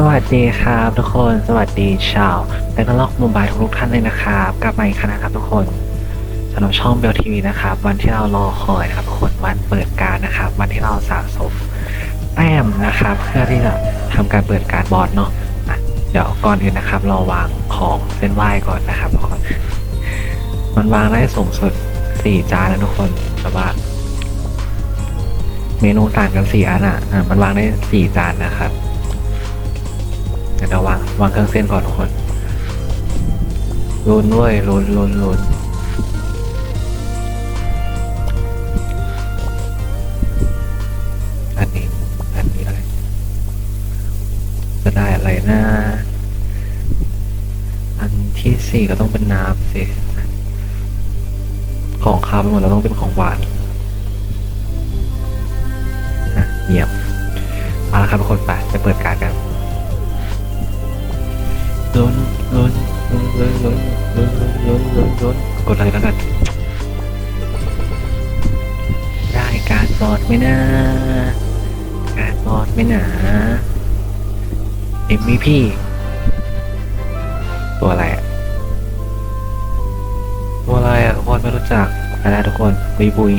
สวัสดีครับทุกคนสวัสดีชาวแบงก์ล็อกโมบายทุกท่านเลยนะครับกลับมาอีกครั้งนะครับทุกคนสำหรับช่องเบลทีวีนะครับ วันที่เรารอคอยนะครับทุกคนวันเปิดการนะครับ วันที่เราสะสมแต้มนะครับ เพื่อที่จะทำการเปิดการบอลเนาะะเดี๋ยวก่อนอื่นนะครับ เราวางของเส้นไหว้ก่อนนะครับทุกคนมันวางได้สูงสุดสี่จานนะทุกคนแต่ว่าเมนูต่างกันสี่อันอะอะมันวางได้สี่จานนะครับ เดี๋ยวเราวางวางเครื่องเส้นก่อนทุกคนลุ้นด้วยลุ้นลุ้นลุ้นอันนี้ อันนี้อะไร จะได้อะไรนะอันที่สี่ก็ต้องเป็นน้ำสิของคาวไปหมดแล้วต้องเป็นของหวานอะเยี่ยมมาล้วครับทุกคนไปไปเปิดการดกัน ล้นล้นล้นล้นล้นล้นล้นล้นลนกดอะไรแล้วกันได้การบอดไหมนะการบอดไหมนะ MVP ตัวอะไรอะตัวอะไรอะทุกคนไม่รู้จักอะไรทุกคนบุยบุย